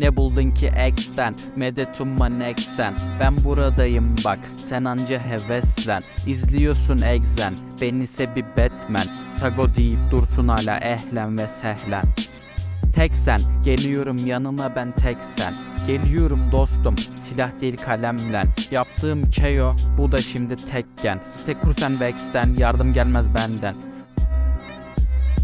Ne buldun ki X'ten Medet umma next'ten? Ben buradayım bak sen anca heveslen. İzliyorsun egzen Ben ise bir Batman. Sago deyip dursun hala ehlen ve sehlen. Tek sen, geliyorum yanına ben tek sen. Geliyorum dostum, silah değil kalemlen. Yaptığım keo, bu da şimdi tekken. Site kursen ve X'ten, yardım gelmez benden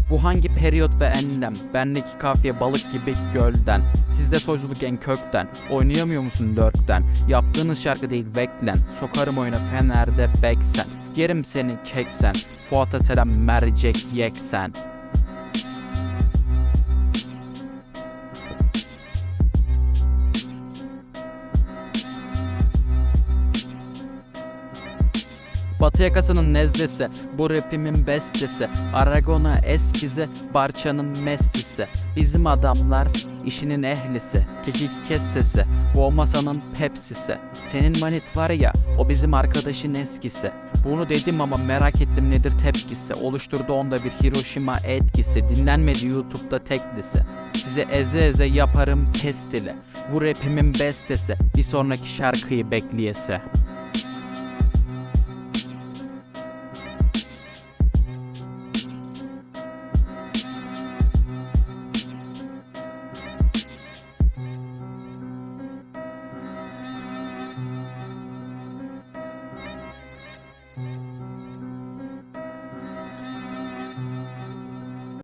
bu hangi periyot ve enlem? Bendeki kafiye balık gibi gölden. Sizde sözlülük en kökten. Oynayamıyor musun lurkten? Yaptığınız şarkı değil beklen. Sokarım oyuna fenerde beksen. Yerim seni keksen. Fuat'a selam mercek yeksen. Batı yakasının nezdesi, bu rapimin bestesi. Aragona eskizi, Barça'nın mestisi Bizim adamlar işinin ehlisi Kekik kes sesi, bu masanın pepsisi. Senin manit var ya, o bizim arkadaşın eskisi. Bunu dedim ama merak ettim nedir tepkisi. Oluşturdu onda bir Hiroşima etkisi. Dinlenmedi YouTube'da teklisi. Size eze eze yaparım testili Bu rapimin bestesi Bir sonraki şarkıyı bekleyese